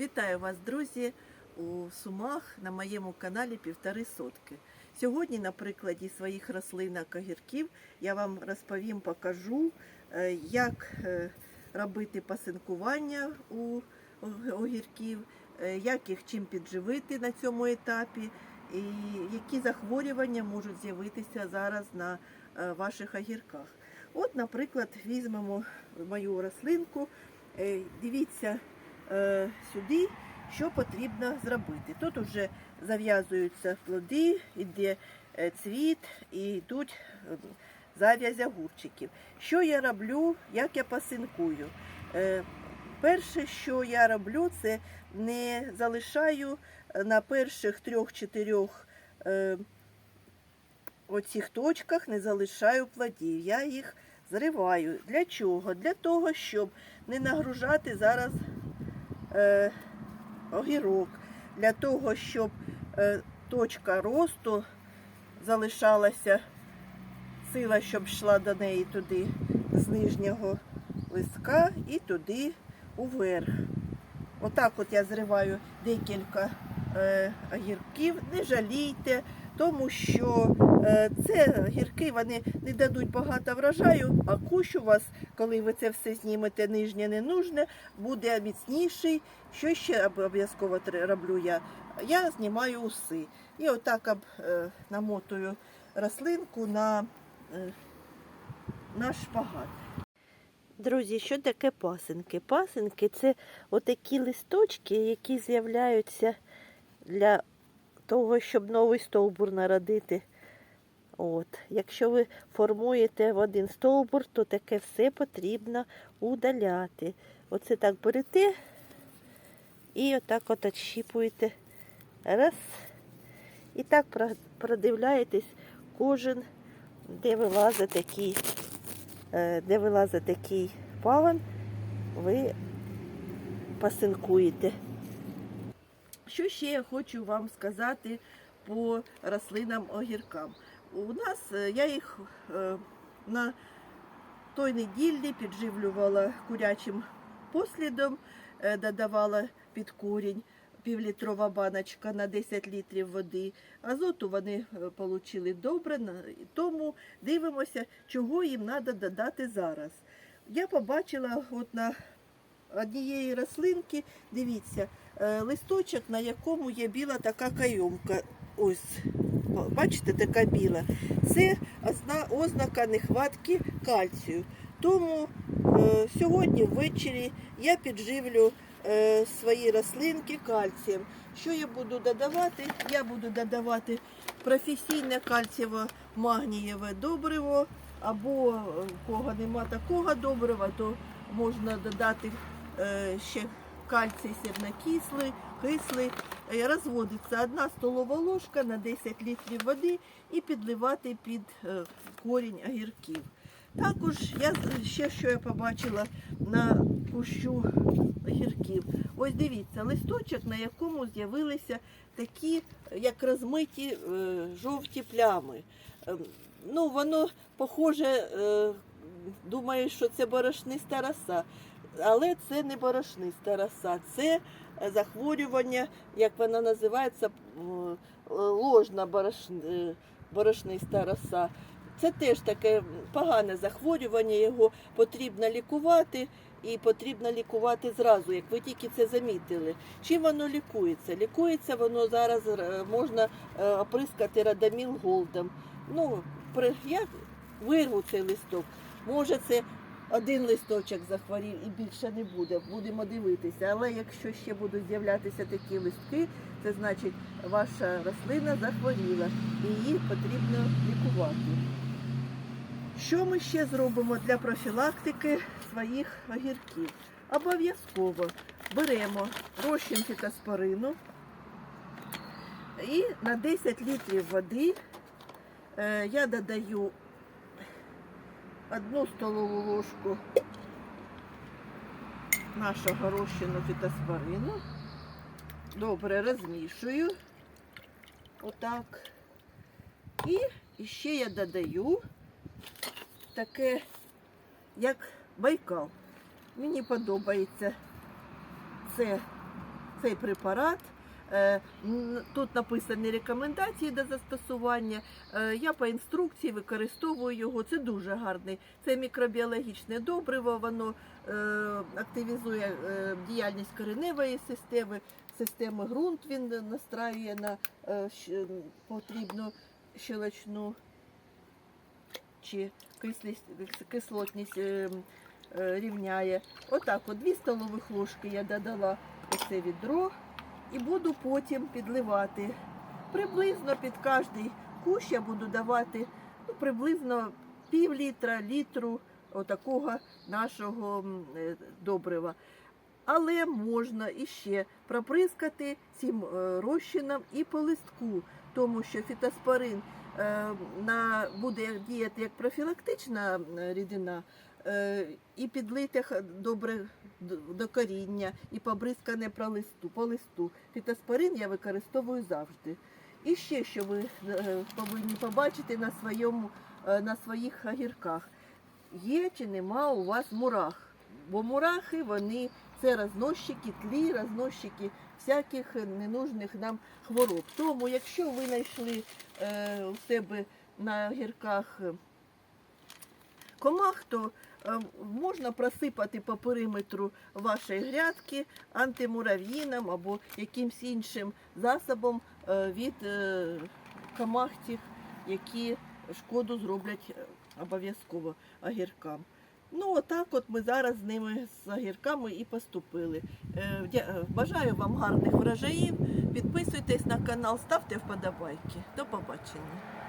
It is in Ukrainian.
Вітаю вас, друзі, у Сумах на моєму каналі Півтори Сотки. Сьогодні на прикладі своїх рослинок огірків я вам розповім, покажу, е, як е, робити пасинкування у огірків, е, як їх чим підживити на цьому етапі, і які захворювання можуть з'явитися зараз на ваших огірках. От, наприклад, візьмемо мою рослинку. Дивіться сюди, що потрібно зробити. Тут вже зав'язуються плоди, йде е, цвіт і йдуть е, зав'язь огурчиків. Що я роблю, як я пасинкую? Е, Перше, що я роблю, це не залишаю на перших трьох-чотирьох е, оцих точках, не залишаю плодів. Я їх зриваю. Для чого? Для того, щоб не нагружати зараз е, огірок, для того, щоб е, точка росту залишалася сила, щоб йшла до неї туди з нижнього листка і туди уверх. Отак от я зриваю декілька е, огірків. Не жалійте, тому що е, це гірки вони не дадуть багато врожаю, а кущ у вас, коли ви це все знімете, нижнє не нужне, буде міцніший. Що ще обов'язково роблю я? Я знімаю уси. І отак е, намотую рослинку на, е, на шпагат. Друзі, що таке пасинки? Пасинки це отакі листочки, які з'являються для того, щоб новий стовбур народити. От. Якщо ви формуєте в один стовбур, то таке все потрібно удаляти. Оце так берете і отак от відщіпуєте. Раз. І так продивляєтесь кожен, де вилазить такий, е, де вилазить такий пагон, ви пасинкуєте. Що ще я хочу вам сказати по рослинам огіркам? У нас е, я їх е, на той неділі підживлювала курячим послідом, е, додавала під корінь півлітрова баночка на 10 літрів води. Азоту вони отримали добре, тому дивимося, чого їм треба додати зараз. Я побачила от на однієї рослинки, дивіться, листочок, на якому є біла така кайомка. Ось, бачите, така біла. Це ознака нехватки кальцію. Тому е, сьогодні ввечері я підживлю е, свої рослинки кальцієм. Що я буду додавати? Я буду додавати професійне кальцієво-магнієве добриво, або е, кого нема такого добрива, то можна додати е, ще кальцій сірнокислий, кислий. Е, Розводиться одна столова ложка на 10 літрів води і підливати під е, корінь огірків. Також я ще що я побачила на кущу огірків. Ось дивіться, листочок, на якому з'явилися такі, як розмиті е, жовті плями. Ну, воно похоже, думаю, що це борошниста роса. Але це не борошниста роса, це е, захворювання, як вона називається, е, ложна е, борошниста роса. Це теж таке погане захворювання, його потрібно лікувати і потрібно лікувати зразу, як ви тільки це замітили. Чим воно лікується? Лікується воно зараз можна оприскати радаміл голдом. Ну, я вирву цей листок. Може, це один листочок захворів і більше не буде. Будемо дивитися. Але якщо ще будуть з'являтися такі листки, це значить ваша рослина захворіла і її потрібно лікувати. Що ми ще зробимо для профілактики своїх огірків? Обов'язково беремо розчин фітоспорину і на 10 літрів води е, я додаю одну столову ложку нашого розчину фітоспорину. Добре розмішую. Отак. І ще я додаю таке, як байкал. Мені подобається це цей препарат. Е, Тут написані рекомендації до застосування. Е, Я по інструкції використовую його. Це дуже гарний. Це мікробіологічне добриво, воно е, активізує діяльність кореневої системи, системи ґрунт він настраює на потрібну щелочну чи кислотність рівняє. Отак, от 2 столових ложки я додала це відро і буду потім підливати. Приблизно під кожний кущ я буду давати ну, приблизно пів літра, літру отакого нашого е, добрива. Але можна іще проприскати цим е, розчином і по листку, тому що фітоспорин е, на, буде діяти як профілактична рідина, і підлите х- добре до коріння, і побризкане про листу, по листу. Фітоспорин я використовую завжди. І ще що ви е, повинні побачити на, своєму, е, на своїх огірках. Є чи нема у вас мурах? Бо мурахи вони це розносчики тлі, розносчики всяких ненужних нам хвороб. Тому, якщо ви знайшли е, у себе на огірках комах, то е, можна просипати по периметру вашої грядки антимурав'їном або якимсь іншим засобом е, від е, комах які шкоду зроблять обов'язково огіркам. Ну, отак от ми зараз з ними з огірками і поступили. Бажаю вам гарних врожаїв. Підписуйтесь на канал, ставте вподобайки. До побачення.